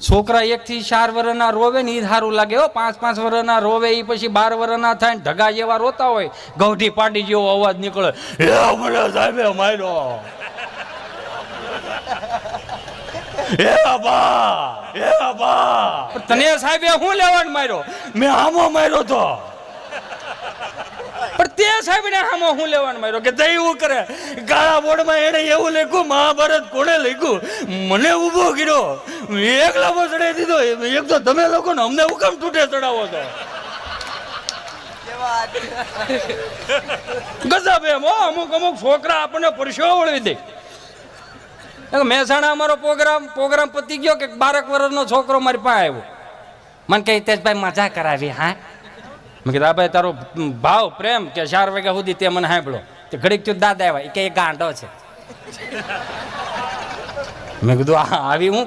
છોકરા એક થી ચાર વર્ષના રોવે ને એ સારું લાગે હો. પાંચ પાંચ વર્ષના રોવે એ પછી બાર વર્ષના થાય ને ઢગા જેવા રોતા હોય. ગૌઠી પાટી જેવો અવાજ નીકળે. મને સાહેબે માર્યો. હે અબા હે અબા. તને સાહેબે હું લેવાનું માર્યો? મેં આમો માર્યો તો. પણ તે સાહેબ ને હામો હું લેવાનું માર્યો કે તે એવું કરે. ગાળા બોર્ડમાં એને એવું લખ્યું, મહાભારત કોણે લખ્યું? મને ઊભો કર્યો. એકલા ચડાવી દીધો. એક તો તમે લોકો ને અમને હુકમ તૂટે ચડાવો છો. ગજબ એમ અમુક અમુક છોકરા આપણને પરસ્યો વળવી દે. એક મહેસાણા અમારો પ્રોગ્રામ પ્રોગ્રામ પતી ગયો કે બારક વર્ષનો છોકરો મારી પાસે આવ્યો. મને કહે તેજભાઈ મજા કરાવી, હા? મેં કીધું ભાઈ તારો ભાવ, પ્રેમ કે ચાર વાગ્યા સુધી તે મને સાંભળો. તે ઘડીક તું દાદા આવ્યા કે એ ગાંડો છે. મેં કીધું આવી હું